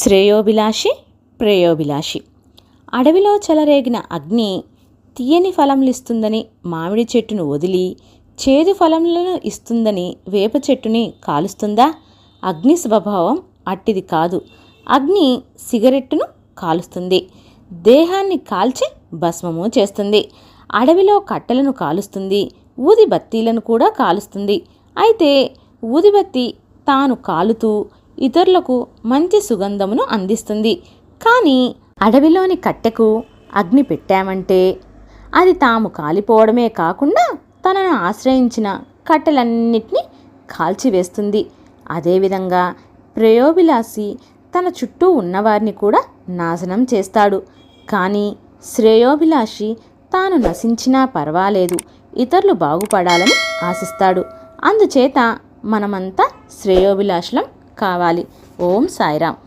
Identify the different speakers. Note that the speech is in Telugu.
Speaker 1: శ్రేయోభిలాషి ప్రేయోభిలాషి. అడవిలో చెలరేగిన అగ్ని తీయని ఫలములిస్తుందని మామిడి చెట్టును వదిలి చేదు ఫలములను ఇస్తుందని వేప చెట్టుని కాలుస్తుందా? అగ్ని స్వభావం అట్టిది కాదు. అగ్ని సిగరెట్టును కాలుస్తుంది. దేహాన్ని కాల్చి భస్మము చేస్తుంది. అడవిలో కట్టెలను కాలుస్తుంది. ఊది బత్తీలను కూడా కాలుస్తుంది. అయితే ఊదిబత్తి తాను కాలుతూ ఇతరులకు మంచి సుగంధమును అందిస్తుంది. కానీ అడవిలోని కట్టెకు అగ్ని పెట్టామంటే అది తాము కాలిపోవడమే కాకుండా తనను ఆశ్రయించిన కట్టెలన్నిటినీ కాల్చివేస్తుంది. అదేవిధంగా ప్రేయోభిలాసి తన చుట్టూ ఉన్నవారిని కూడా నాశనం చేస్తాడు. కానీ శ్రేయోభిలాషి తాను నశించినా పర్వాలేదు. ఇతరులు బాగుపడాలని ఆశిస్తాడు. అందుచేత మనమంతా శ్రేయోభిలాషులం కావాలి. ఓం సాయిరామ్.